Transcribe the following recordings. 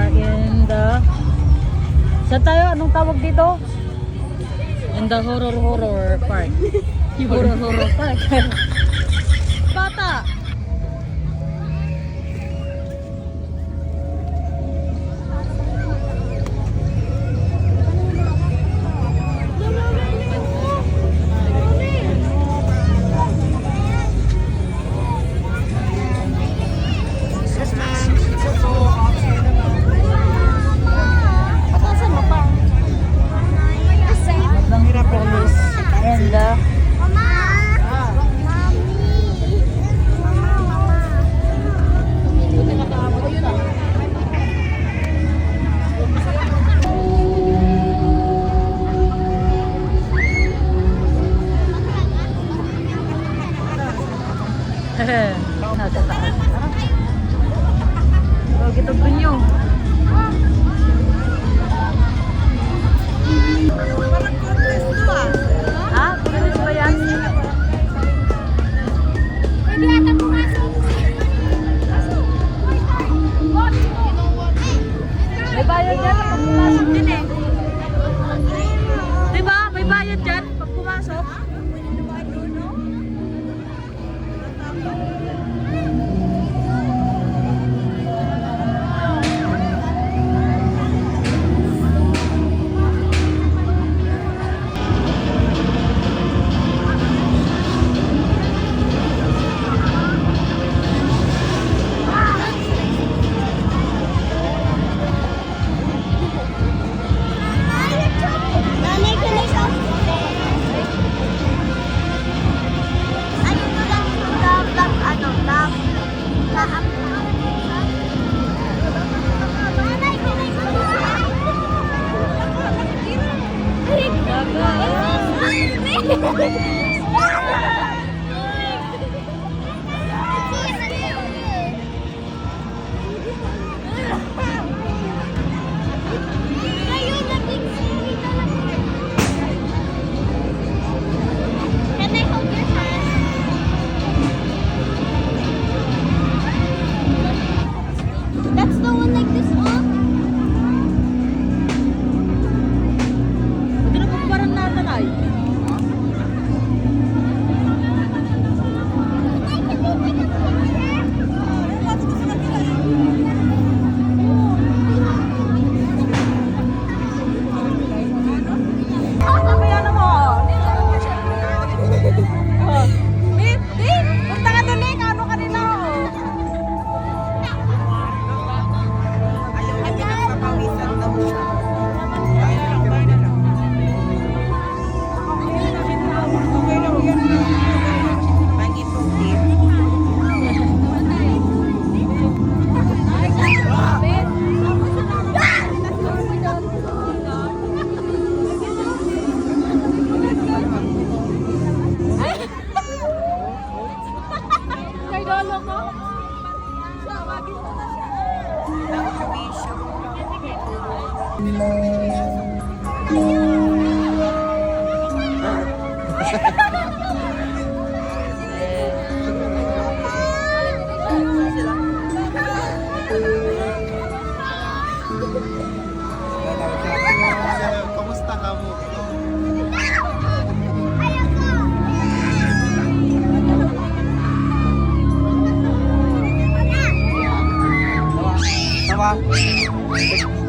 are in the... Sa tayo, anong tawag dito? In the horror horror park. horror horror park. Bata! Gracias. Kamusta kamu? Tawa. Tawa.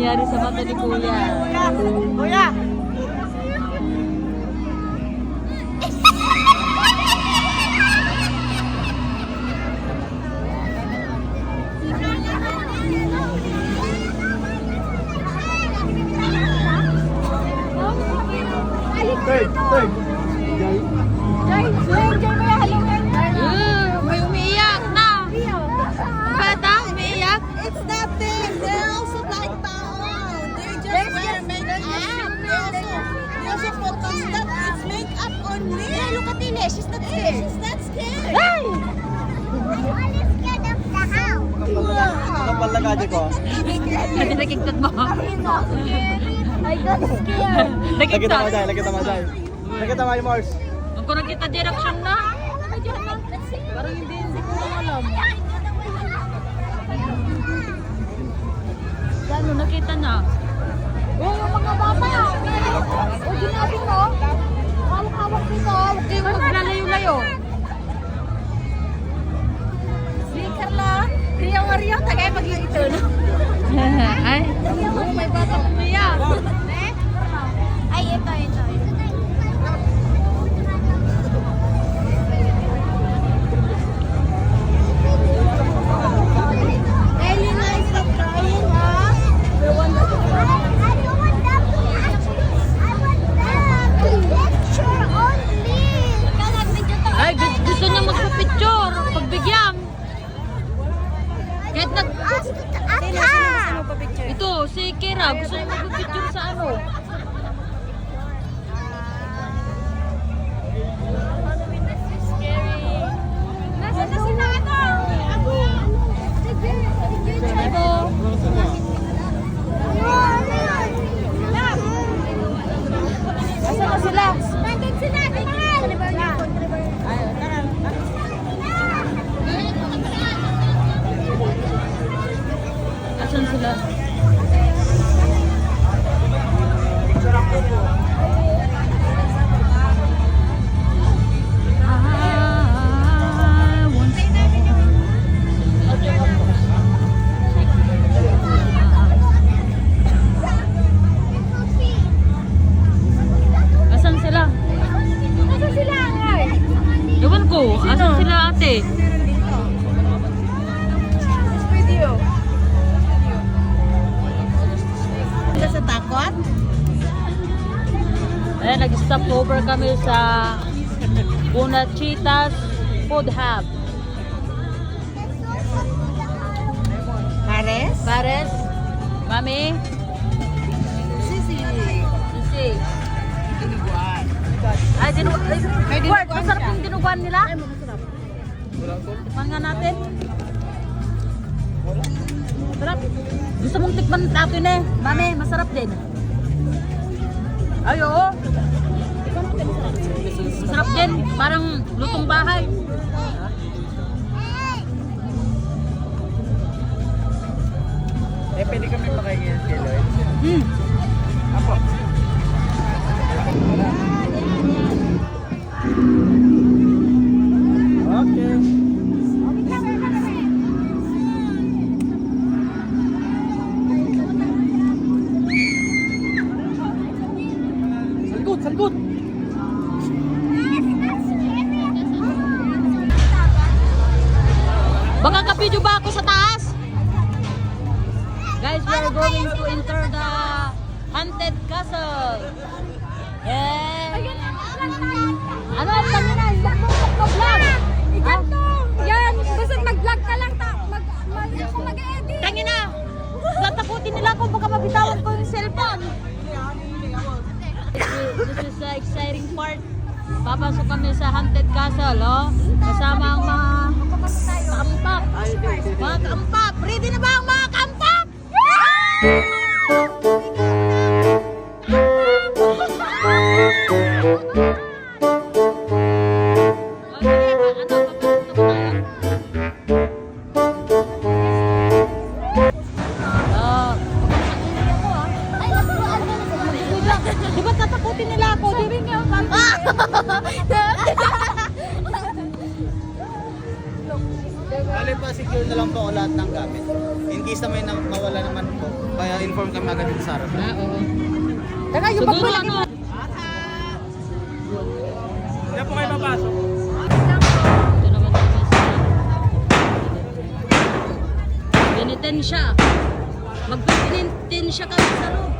Kuya. Kuya! Third, third. Uh, Ine. She's not scared. She's not scared. Ay! Kapal na ko. Hindi nakiktat mo. I got scared. Nakita mo dahil, nakita mo dahil. Nakita mo yung Mars. Ang ko nakita direction na. Parang hindi, hindi ko alam. Gano'n, nakita na. Oh, yung mga bata. Oh, ginabi mo. Kami sa Bunachitas Food Hub. Pares? Pares, Mami, Sisi. Sisi. Ay, dinu ay, Word, masarap yung dinuguan nila. Tikman nga natin. Sarap. Gusto mong tikman natin eh. Mami, masarap din. Ay, oo. Masarap din. Parang lutong bahay. Eh, pwede kami makingin kay Lloyd. Hmm. Apo. Okay. Salgut, salgut. Kapidyo ba ako sa taas? Guys, we are going to enter the haunted castle. Yeah. Ano ang tanong na? Hindi mo mag-vlog. Iganto! Yan! Basta mag-vlog ka lang. Ta mag mag ako mag-edit. Tangin na. Tatakutin nila ako baka mabitawan ko yung cellphone. This is the exciting part. Papasok kami sa haunted castle, oh. Kasama ang mga kaampak. Mga kaampak. Ready na ba ang mga kaampak? Ah, na- nawala naman po, kaya inform kami agad dito sa harap. Ah, oo. Teka, yung Siguro pagmalaki ano, Kaya po kayo papasok. ito naman yung message. Biniten siya. Magpipintin siya kami sa loob.